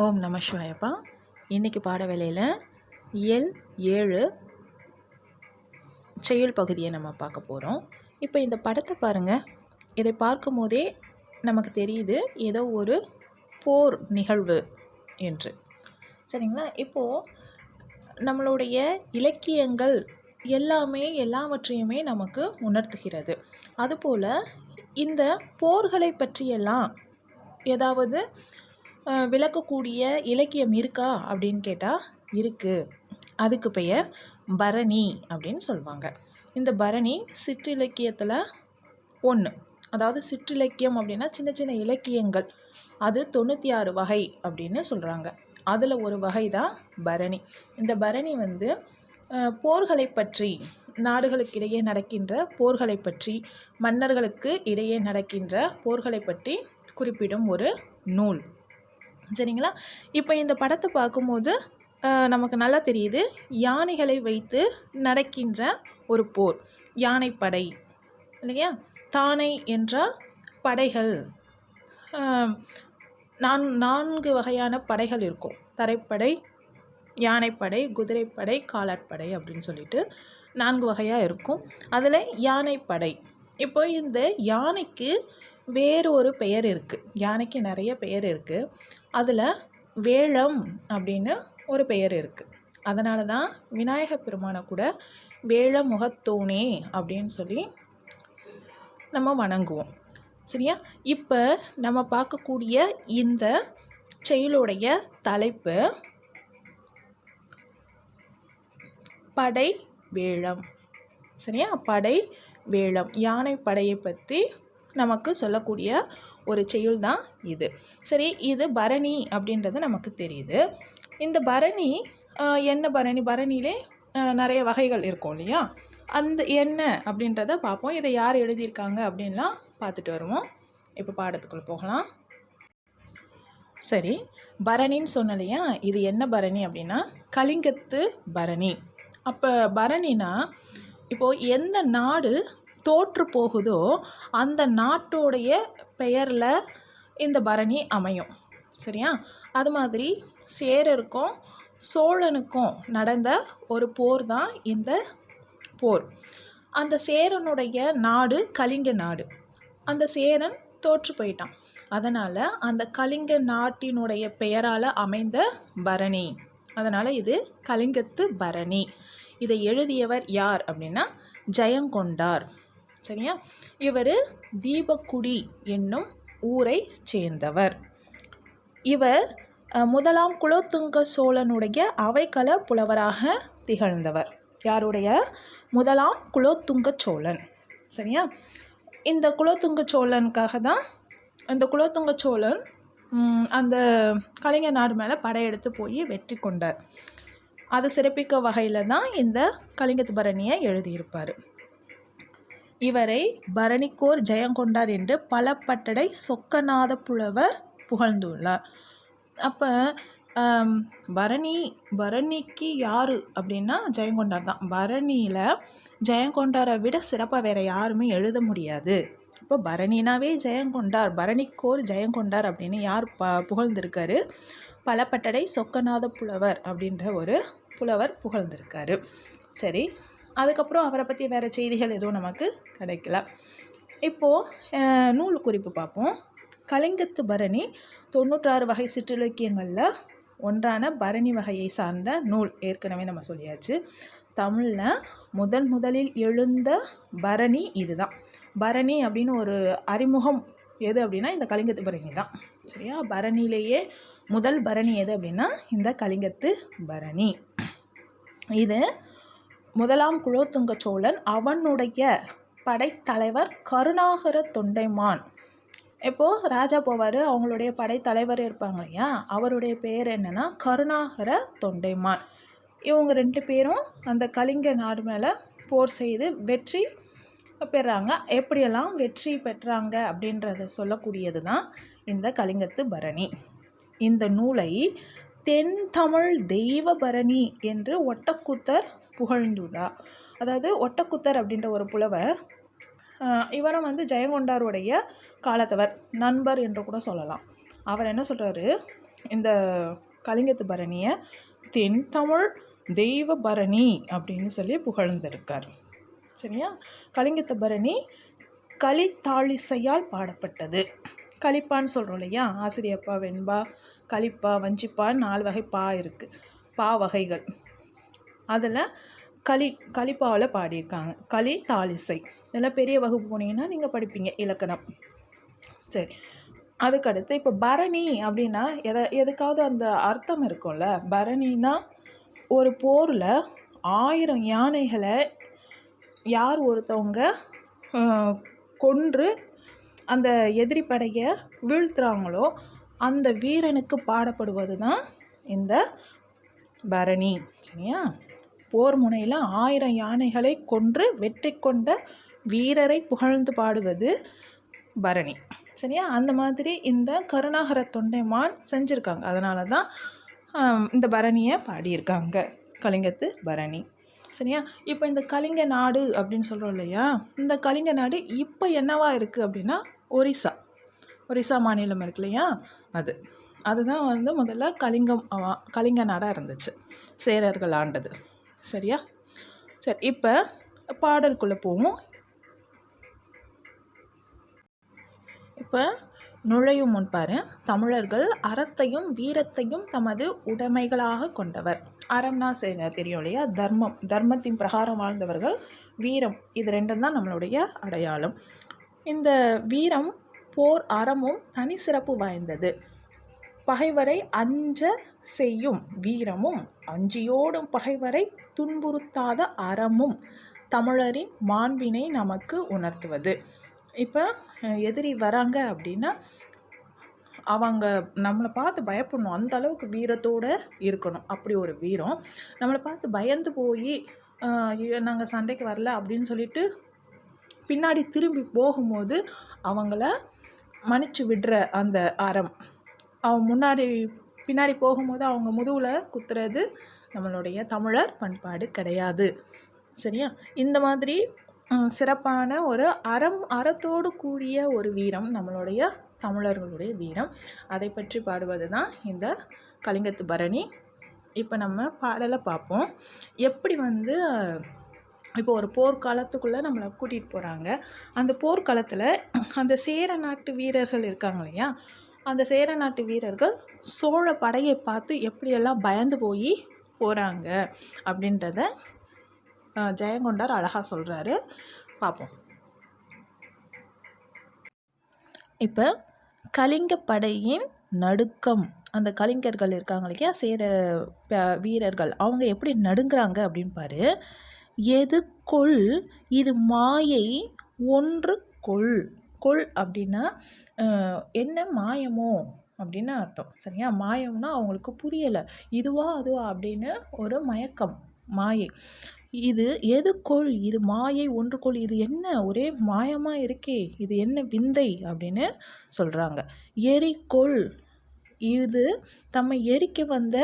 ஓம் நம சிவாயப்பா. இன்றைக்கி பாட வேலையில் இயல் ஏழு செயல் பகுதியை நம்ம பார்க்க போகிறோம் இப்போ இந்த படத்தை பாருங்கள் இதை பார்க்கும் போதே நமக்கு தெரியுது ஏதோ ஒரு போர் நிகழ்வு என்று. சரிங்களா? இப்போது நம்மளுடைய இலக்கியங்கள் எல்லாமே எல்லாவற்றையுமே நமக்கு உணர்த்துகிறது. அதுபோல் இந்த போர்களை பற்றியெல்லாம் ஏதாவது விளக்கக்கூடிய இலக்கியம் இருக்கா அப்படின்னு கேட்டால் இருக்குது அதுக்கு பெயர் பரணி அப்படின்னு சொல்லுவாங்க இந்த பரணி சிற்றிலக்கியத்தில் ஒன்று அதாவது சிற்றிலக்கியம் அப்படின்னா சின்ன சின்ன இலக்கியங்கள். அது தொண்ணூற்றி ஆறு வகை அப்படின்னு சொல்கிறாங்க அதில் ஒரு வகை தான் பரணி. இந்த பரணி வந்து போர்களை பற்றி நாடுகளுக்கு இடையே நடக்கின்ற போர்களை பற்றி மன்னர்களுக்கு இடையே நடக்கின்ற போர்களை பற்றி குறிப்பிடும் ஒரு நூல். சரிங்களா? இப்போ இந்த படத்தை பார்க்கும்போது நமக்கு நல்லா தெரியுது. யானைகளை வைத்து நடக்கின்ற ஒரு போர். யானைப்படை. இல்லையா? தானை என்ற படைகள். நான் நான்கு வகையான படைகள் இருக்கும். தரைப்படை யானைப்படை குதிரைப்படை காலாட்படை அப்படின்னு சொல்லிட்டு நான்கு வகையாக இருக்கும். அதில் யானைப்படை. இப்போ இந்த யானைக்கு வேறு ஒரு பெயர் இருக்குது யானைக்கு நிறைய பெயர் இருக்குது அதில் வேளம் அப்படின்னு ஒரு பெயர் இருக்குது அதனால தான் விநாயக பெருமானை கூட வேள முகத்தோனே அப்படின்னு சொல்லி நம்ம வணங்குவோம். சரியா? இப்போ நம்ம பார்க்கக்கூடிய இந்த செயலுடைய தலைப்பு படை வேளம். சரியா? படை வேளம். யானை படையை பற்றி நமக்கு சொல்லக்கூடிய ஒரு செயல் தான் இது. சரி இது பரணி அப்படின்றது நமக்கு தெரியுது. இந்த பரணி என்ன பரணி? பரணியிலே நிறைய வகைகள் இருக்கும் இல்லையா? அந்த என்ன அப்படின்றத பார்ப்போம். இதை யார் எழுதியிருக்காங்க அப்படின்லாம் பார்த்துட்டு வருவோம். இப்போ பாடத்துக்குள்ளே போகலாம். சரி பரணின்னு சொன்னலையா? இது என்ன பரணி அப்படின்னா கலிங்கத்து பரணி. அப்போ பரணினா இப்போது எந்த நாடு தோற்று போகுதோ அந்த நாட்டோடைய பெயரில் இந்த பரணி அமையும். சரியா? அது மாதிரி சேரருக்கும் சோழனுக்கும் நடந்த ஒரு போர் தான் இந்த போர். அந்த சேரனுடைய நாடு கலிங்க நாடு. அந்த சேரன் தோற்று போயிட்டான். அதனால் அந்த கலிங்க நாட்டினுடைய பெயரால் அமைந்த பரணி. அதனால் இது கலிங்கத்து பரணி. இதை எழுதியவர் யார் அப்படின்னா ஜெயங்கொண்டார். சரியா? இவர் தீபக்குடி என்னும் ஊரை சேர்ந்தவர். இவர் முதலாம் குலோத்துங்க சோழனுடைய அவைக்கள புலவராக திகழ்ந்தவர். யாருடைய? முதலாம் குலோத்துங்க சோழன். சரியா? இந்த குலோத்துங்க சோழனுக்காக தான் இந்த குலோத்துங்க சோழன் அந்த கலைஞர் நாடு மேலே படையெடுத்து போய் வெற்றி கொண்டார். அதை சிறப்பிக்க வகையில் தான் இந்த கலிங்கத்து பரணியை எழுதியிருப்பார். இவரை பரணிக்கோர் ஜெயங்கொண்டார் என்று பல பட்டடை சொக்கநாத புலவர் புகழ்ந்துள்ளார். அப்போ பரணி பரணிக்கு யார் அப்படின்னா ஜெயங்கொண்டார் தான். பரணியில் ஜெயங்கொண்டாரை விட சிறப்பாக வேறு யாருமே எழுத முடியாது. இப்போ பரணினாவே ஜெயங்கொண்டார் பரணிக்கோர் ஜெயங்கொண்டார் அப்படின்னு யார் ப புகழ்ந்திருக்காரு? பலப்பட்டடை சொக்கநாத புலவர் அப்படின்ற ஒரு புலவர் புகழ்ந்திருக்காரு. சரி அதுக்கப்புறம் அவரை பற்றி வேறு செய்திகள் எதுவும் நமக்கு கிடைக்கல. இப்போது நூல் குறிப்பு பார்ப்போம். கலிங்கத்து பரணி தொண்ணூற்றாறு வகை சிற்றிலக்கியங்களில் ஒன்றான பரணி வகையை சார்ந்த நூல் ஏற்கனவே நம்ம சொல்லியாச்சு. தமிழில் முதல் முதலில் எழுந்த பரணி இதுதான். பரணி அப்படின்னு ஒரு அறிமுகம் எது அப்படின்னா இந்த கலிங்கத்து பரணி தான். சரியா? பரணியிலேயே முதல் பரணி எது அப்படின்னா இந்த கலிங்கத்து பரணி. இது முதலாம் குலோத்துங்க சோழன் அவனுடைய படைத்தலைவர் கருணாகர தொண்டைமான். இப்போது ராஜா போவார் அவங்களுடைய படைத்தலைவர் இருப்பாங்க இல்லையா? அவருடைய பேர் என்னென்னா கருணாகர தொண்டைமான். இவங்க ரெண்டு பேரும் அந்த கலிங்க நாடு மேலே போர் செய்து வெற்றி பெறாங்க. எப்படியெல்லாம் வெற்றி பெற்றாங்க அப்படின்றத சொல்லக்கூடியது தான் இந்த கலிங்கத்து பரணி. இந்த நூலை தென் தமிழ் தெய்வ பரணி என்று ஒட்டக்கூத்தர் புகழ்ந்துள்ளார் அதாவது ஒட்டக்குத்தர் அப்படின்ற ஒரு புலவர் இவரும் வந்து ஜெயங்கொண்டாருடைய காலத்தவர் நண்பர் என்று கூட சொல்லலாம். அவர் என்ன சொல்கிறாரு இந்த கலிங்கத்து பரணியை தென் தமிழ் தெய்வ பரணி அப்படின்னு சொல்லி புகழ்ந்திருக்கார். சரியா? கலிங்கத்து பரணி களித்தாழிசையால் பாடப்பட்டது. களிப்பான்னு சொல்கிறோம் இல்லையா? ஆசிரியப்பா வெண்பா களிப்பா வஞ்சிப்பான்னு நாலு வகை பா இருக்குது பா வகைகள். அதில் களி களிப்பாவில் பாடியிருக்காங்க. களி தாளிசை. இதெல்லாம் பெரிய வகுப்பு போனீங்கன்னா நீங்கள் படிப்பீங்க இலக்கணம். சரி. அதுக்கடுத்து இப்போ பரணி அப்படின்னா எதை எதுக்காவது அந்த அர்த்தம் இருக்கும்ல? பரணினா ஒரு போரில் ஆயிரம் யானைகளை யார் ஒருத்தவங்க கொன்று அந்த எதிரி படையை வீழ்த்துறாங்களோ அந்த வீரனுக்கு பாடப்படுவது தான் இந்த பரணி. சரியா? போர் முனையில் ஆயிரம் யானைகளை கொன்று வெற்றி கொண்ட வீரரை புகழ்ந்து பாடுவது பரணி. சரியா? அந்த மாதிரி இந்த கருணாகர தொண்டைமான் செஞ்சுருக்காங்க. அதனால தான் இந்த பரணியை பாடியிருக்காங்க. கலிங்கத்து பரணி. சரியா? இப்போ இந்த கலிங்க நாடு அப்படின்னு சொல்கிறோம் இல்லையா? இந்த கலிங்க நாடு இப்போ என்னவா இருக்குது அப்படின்னா ஒரிசா. ஒரிசா மாநிலம் இருக்கு இல்லையா? அது. அதுதான் வந்து முதல்ல கலிங்கம் கலிங்க நாடாக இருந்துச்சு. சேரர்கள் ஆண்டது. சரியா? சரி இப்போ பாடலுக்குள்ளே போவோம். இப்போ நுழையும் முன் பாரு. தமிழர்கள் அறத்தையும் வீரத்தையும் தமது உடைமைகளாக கொண்டவர். அறம்னா சரி தெரியும் இல்லையா? தர்மம். தர்மத்தின் பிரகாரம் வாழ்ந்தவர்கள் வீரம். இது ரெண்டும் தான் நம்மளுடைய அடையாளம். இந்த வீரம் போர் அறமும் தனி சிறப்பு வாய்ந்தது. பகைவரை அஞ்ச செய்யும் வீரமும் அஞ்சியோடும் பகைவரை துன்புறுத்தாத அறமும் தமிழரின் மாண்பினை நமக்கு உணர்த்துவது. இப்போ எதிரி வராங்க அப்படின்னா அவங்க நம்மளை பார்த்து பயப்படணும். அந்த அளவுக்கு வீரத்தோடு இருக்கணும். அப்படி ஒரு வீரம். நம்மளை பார்த்து பயந்து போய் நாங்கள் சண்டைக்கு வரல அப்படின்னு சொல்லிட்டு பின்னாடி திரும்பி போகும்போது அவங்கள மன்னிச்சு விடுற அந்த அறம். அவன் முன்னாடி பின்னாடி போகும்போது அவங்க முதுகில் குத்துறது நம்மளுடைய தமிழர் பண்பாடு கிடையாது. சரியா? இந்த மாதிரி சிறப்பான ஒரு அறம் அறத்தோடு கூடிய ஒரு வீரம் நம்மளுடைய தமிழர்களுடைய வீரம். அதை பற்றி பாடுவது தான் இந்த கலிங்கத்து பரணி. இப்போ நம்ம பாடலை பார்ப்போம். எப்படி வந்து இப்போ ஒரு போர்க்காலத்துக்குள்ளே நம்மளை கூட்டிகிட்டு போகிறாங்க அந்த போர்க்காலத்தில் அந்த சேர நாட்டு வீரர்கள் இருக்காங்க இல்லையா? அந்த சேர நாட்டு வீரர்கள் சோழ படையை பார்த்து எப்படியெல்லாம் பயந்து போய் போகிறாங்க அப்படின்றத ஜெயங்கொண்டார் அழகாக சொல்கிறாரு பார்ப்போம். இப்போ கலிங்க படையின் நடுக்கம். அந்த கலிங்கர்கள் இருக்காங்க இல்லையா? சேர ப- வீரர்கள். அவங்க எப்படி நடுங்குறாங்க அப்படின்னு பாரு. எது கொள் இது மாயை ஒன்று கொள். கொள் அப்படின்னா என்ன மாயமோ அப்படின்னு அர்த்தம். சரியா? மாயம்னா அவங்களுக்கு புரியலை. இதுவா அதுவா அப்படின்னு ஒரு மயக்கம் மாயை. இது எது கொள்? இது மாயை ஒன்று கொள். இது என்ன? ஒரே மாயமாக இருக்கே. இது என்ன விந்தை அப்படின்னு சொல்கிறாங்க எரிக்கொள் இது தம்மை எரிக்க வந்த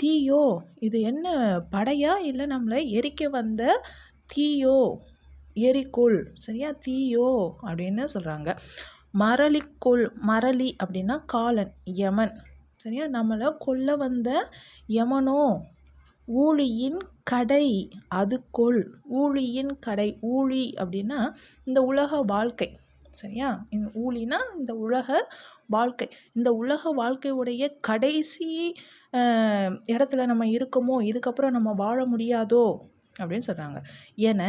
தீயோ? இது என்ன படையா? இல்லை நம்மளை எரிக்க வந்த தீயோ? எரிக்கோள் சரியா? தீயோ? அப்படின்னு சொல்கிறாங்க மரளிக்கொள் மரளி அப்படின்னா காலன் யமன் சரியா? நம்மளை கொல்ல வந்த யமனோ? ஊழியின் கடை அதுக்குள் ஊழியின் கடை ஊழி அப்படின்னா இந்த உலக வாழ்க்கை சரியா? இந்த ஊழினா இந்த உலக வாழ்க்கை. இந்த உலக வாழ்க்கையுடைய கடைசி இடத்துல நம்ம இருக்கோமோ? இதுக்கப்புறம் நம்ம வாழ முடியாதோ? அப்படின்னு சொல்கிறாங்க என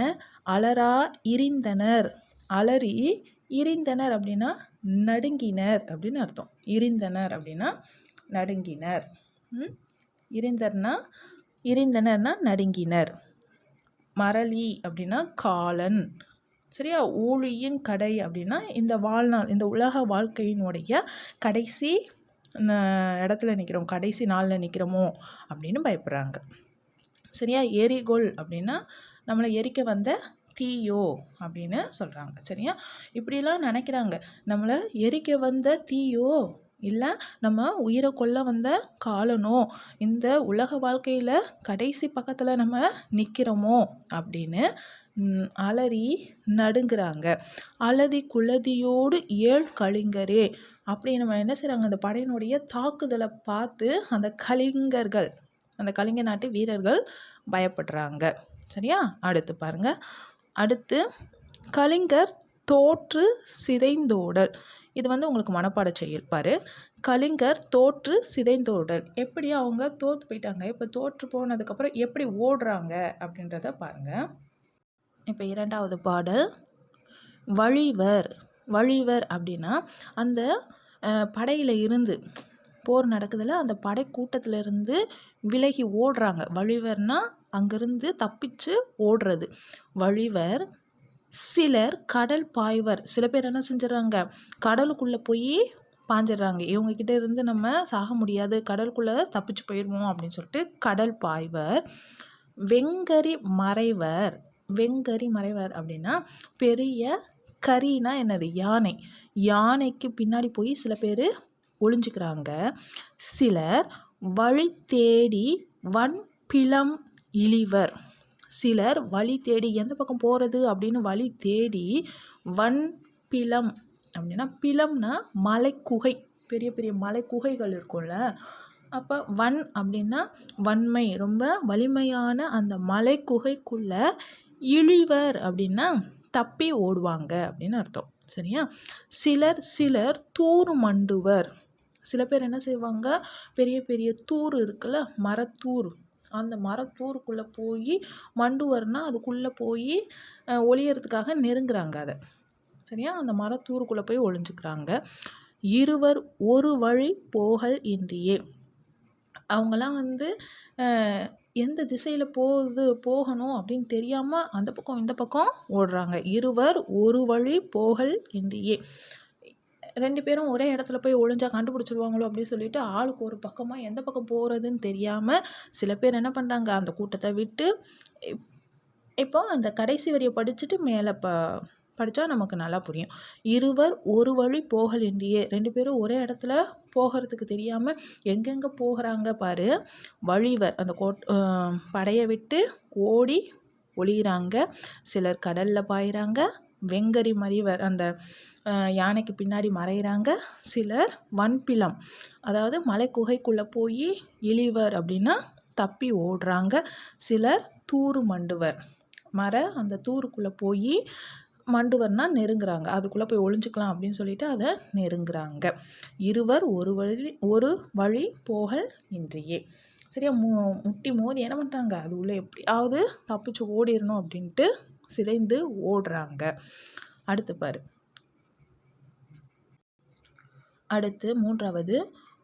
அலரா இரிந்தனர். அலறி இரிந்தனர் அப்படின்னா நடுங்கினர் அப்படின்னு அர்த்தம். இரிந்தனர் அப்படின்னா நடுங்கினர். இருந்தர்னா இருந்தனர்னா நடுங்கினர். மரளி அப்படின்னா காலன். சரியா? ஊழியின் கடை அப்படின்னா இந்த வாழ்நாள் இந்த உலக வாழ்க்கையினுடைய கடைசி இடத்துல நிற்கிறோம் கடைசி நாளில் நிற்கிறோமோ அப்படின்னு பயப்படுறாங்க. சரியா? எரிகொள் அப்படின்னா நம்மளை எரிக்க வந்த தீயோ அப்படின்னு சொல்கிறாங்க சரியா? இப்படிலாம் நினைக்கிறாங்க. நம்மளை எரிக்க வந்த தீயோ இல்லை நம்ம உயிரை கொல்ல வந்த காலனோ இந்த உலக வாழ்க்கையில் கடைசி பக்கத்தில் நம்ம நிற்கிறோமோ அப்படின்னு அலறி நடுங்குறாங்க. அலதி குலதியோடு ஏழ் கலிங்கரே அப்படி நம்ம என்ன செய்கிறாங்க அந்த படையினுடைய தாக்குதலை பார்த்து அந்த கலிங்கர்கள் அந்த கலிங்க நாட்டு வீரர்கள் பயப்படுறாங்க. சரியா? அடுத்து பாருங்க. அடுத்து கலிங்கர் தோற்று சிதைந்தோடல். இது வந்து உங்களுக்கு மனப்பாட செய்யிருப்பார் கலிங்கர் தோற்று சிதைந்தோடல். எப்படி அவங்க தோற்று போயிட்டாங்க? இப்போ தோற்று போனதுக்கப்புறம் எப்படி ஓடுறாங்க? அப்படின்றத பாருங்கள் இப்போ இரண்டாவது பாடல். வழிவர். வழிவர் அப்படின்னா அந்த படையில் இருந்து போர் நடக்குதுல அந்த படை இருந்து விலகி ஓடுறாங்க. வழிவர்னா அங்கேருந்து தப்பிச்சு ஓடுறது. வழிவர் சிலர் கடல் பாய்வர். சில பேர் என்ன செஞ்சிடறாங்க? கடலுக்குள்ளே போய் பாஞ்சிடுறாங்க. இவங்கக்கிட்ட இருந்து நம்ம சாக முடியாது. கடலுக்குள்ளே தப்பிச்சு போயிடுவோம் அப்படின்னு சொல்லிட்டு கடல் பாய்வர் வெங்கரி மறைவர். வெங்கரி மறைவர் அப்படின்னா பெரிய கரினா என்னது? யானை. யானைக்கு பின்னாடி போய் சில பேர் ஒளிஞ்சுக்கிறாங்க. சிலர் வழி தேடி வன் பிளம் இழிவர். சிலர் வழி தேடி எந்த பக்கம் போகிறது அப்படின்னு வழி தேடி வன் பிலம் அப்படின்னா பிளம்னா மலைக்குகை. பெரிய பெரிய மலை குகைகள் இருக்கும்ல. அப்போ வன் அப்படின்னா வன்மை ரொம்ப வலிமையான அந்த மலை இழிவர் அப்படின்னா தப்பி ஓடுவாங்க அப்படின்னு அர்த்தம். சரியா? சிலர் சிலர் தூர் மண்டுவர். சில பேர் என்ன செய்வாங்க? பெரிய பெரிய தூர் இருக்குல்ல மரத்தூர் அந்த மரத்தூருக்குள்ளே போய் மண்டுவர்னா அதுக்குள்ளே போய் ஒளியறதுக்காக நெருங்குறாங்க அதை. சரியா? அந்த மரத்தூருக்குள்ளே போய் ஒளிஞ்சுக்கிறாங்க. இருவர் ஒரு வழி போகல் இன்றியே. அவங்களாம் வந்து எந்த திசையில் போகுது போகணும் அப்படின்னு தெரியாமல் அந்த பக்கம் இந்த பக்கம் ஓடுறாங்க. இருவர் ஒரு வழி போகல் இன்றியே. ரெண்டு பேரும் ஒரே இடத்துல போய் ஒளிஞ்சா கண்டுபிடிச்சிருவாங்களோ அப்படின்னு சொல்லிட்டு ஆளுக்கு ஒரு பக்கமாக எந்த பக்கம் போகிறதுன்னு தெரியாமல் சில பேர் என்ன பண்ணுறாங்க அந்த கூட்டத்தை விட்டு இப்போ அந்த கடைசி வரியை படிச்சுட்டு மேலே ப படித்தா நமக்கு நல்லா புரியும். இருவர் ஒரு வழி போகலின்றியே ரெண்டு பேரும் ஒரே இடத்துல போகிறதுக்கு தெரியாமல் எங்கெங்கே போகிறாங்க பாரு வழிவர் அந்த கோட் படையை விட்டு ஓடி ஒளிகிறாங்க சிலர் கடலில் பாயிறாங்க. வெங்கரி மறிவர் அந்த யானைக்கு பின்னாடி மறைகிறாங்க சிலர் வன்பிலம். அதாவது மலை குகைக்குள்ளே போய் இழிவர் அப்படின்னா தப்பி ஓடுறாங்க சிலர் தூறு மண்டுவர். மர அந்த தூருக்குள்ளே போய் மண்டுவர்னால் நெருங்குறாங்க. அதுக்குள்ளே போய் ஒளிஞ்சிக்கலாம் அப்படின்னு சொல்லிட்டு அதை நெருங்குறாங்க. இருவர் ஒரு வழி ஒரு வழி போகல் இன்றியே. சரியா மு முட்டி மோதி என்ன பண்ணுறாங்க அது உள்ளே எப்படியாவது தப்பிச்சு ஓடிடணும் அப்படின்ட்டு சிதைந்து ஓடுறாங்க. அடுத்து பாரு. அடுத்து மூன்றாவது.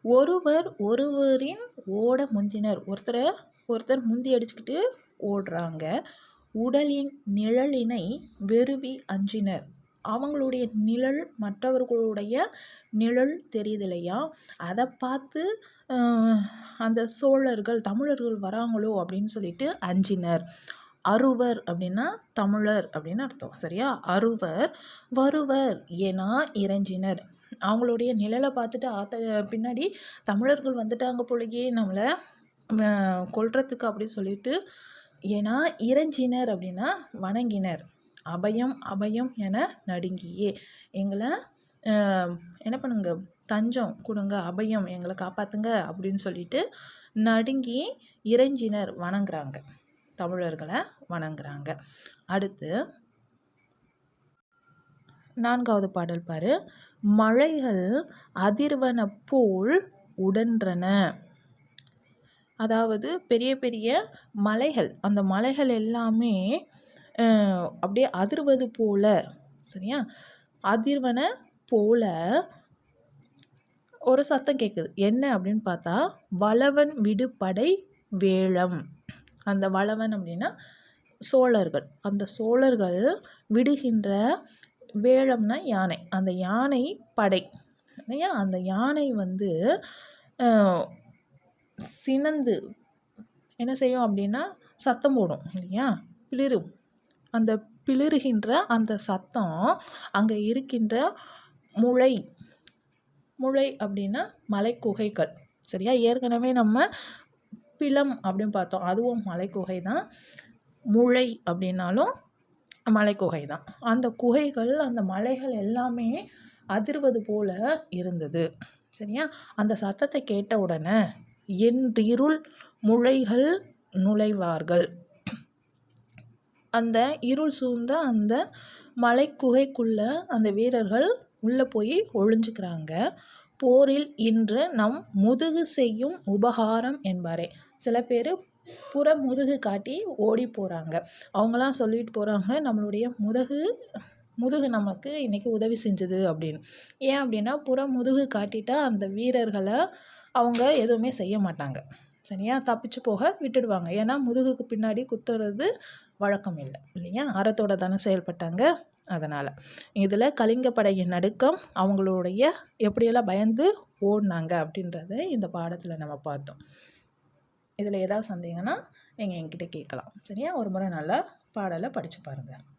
ஒருவர் ஒருவரின் ஓட முந்தினர். ஒருத்தரை ஒருத்தர் முந்தி அடிச்சுக்கிட்டு ஓடுறாங்க. உடலின் நிழலினை வெறுவி அஞ்சினர். அவங்களுடைய நிழல் மற்றவர்களுடைய நிழல் தெரியுது இல்லையா அதை பார்த்து அந்த சோழர்கள் தமிழர்கள் வராங்களோ அப்படின்னு சொல்லிட்டு அஞ்சினர். அருவர் அப்படின்னா தமிழர் அப்படின்னு அர்த்தம். சரியா? அருவர் வருவர் ஏன்னா இறைஞ்சினர். அவங்களுடைய நிழலை பார்த்துட்டு ஆத்த பின்னாடி தமிழர்கள் வந்துட்டாங்க போலயே நம்மளை கொல்றதுக்கு அப்படின்னு சொல்லிட்டு ஏன்னா இறைஞ்சினர் அப்படின்னா வணங்கினர். அபயம் அபயம் என நடுங்கியே. எங்களை என்ன பண்ணுங்க? தஞ்சம் கொடுங்க அபயம் எங்களை காப்பாற்றுங்க அப்படின்னு சொல்லிட்டு நடுங்கி இறைஞ்சினர் வணங்குறாங்க. தமிழர்களை வணங்குறாங்க. அடுத்து நான்காவது பாடல் பாரு. மழைகள் அதிர்வன போல் உடன்றன. அதாவது பெரிய பெரிய மலைகள் அந்த மலைகள் எல்லாமே அப்படியே அதிர்வது போல சரியா? அதிர்வன போல ஒரு சத்தம் கேட்குது என்ன அப்படின்னு பார்த்தா வளவன் விடுபடை வேளம். அந்த வளவன் அப்படின்னா சோழர்கள். அந்த சோழர்கள் விடுகின்ற வேழம்னா யானை. அந்த யானை படை. இல்லையா? அந்த யானை வந்து சினந்து என்ன செய்யும் அப்படின்னா சத்தம் போடும் இல்லையா? பிளிரும். அந்த பிளிருகின்ற அந்த சத்தம் அங்கே இருக்கின்ற முளை. முளை அப்படின்னா மலைக்குகைகள். சரியா? ஏற்கனவே நம்ம பிலம் அப்படின்னு பார்த்தோம். அதுவும் மலைக்குகை தான். முளை அப்படின்னாலும் மலைக்குகை தான். அந்த குகைகள் அந்த மலைகள் எல்லாமே அதிர்வது போல இருந்தது. சரியா? அந்த சத்தத்தை கேட்ட உடனே என்றிருள் முளைகள் நுழைவார்கள். அந்த இருள் சூழ்ந்த அந்த மலைக்குகைக்குள்ள அந்த வீரர்கள் உள்ளே போய் ஒழிஞ்சுக்கிறாங்க போரில் இன்று நம் முதுகு செய்யும் உபகாரம் என்பாரே. சில பேர் புற முதுகு காட்டி ஓடி போகிறாங்க அவங்களாம் சொல்லிட்டு போகிறாங்க நம்மளுடைய முதுகு முதுகு நமக்கு இன்றைக்கி உதவி செஞ்சது அப்படின்னு. ஏன் அப்படின்னா புற முதுகு காட்டிட்டா அந்த வீரர்களை அவங்க எதுவுமே செய்ய மாட்டாங்க. சரியா? தப்பிச்சு போக விட்டுடுவாங்க. ஏன்னா முதுகுக்கு பின்னாடி குத்துறது வழக்கம் இல்லை. இல்லையா? அறத்தோட தானே செயல்பட்டாங்க. அதனால். இதில் கலிங்கப்படையின் நடுக்கம் அவங்களுடைய எப்படியெல்லாம் பயந்து ஓடினாங்க அப்படின்றத இந்த பாடத்தில் நம்ம பார்த்தோம். இதில் ஏதாவது சந்தேகம்னா நீங்கள் என்கிட்ட கேட்கலாம். சரியா? ஒரு முறை நல்லா பாடலை படித்து பாருங்கள்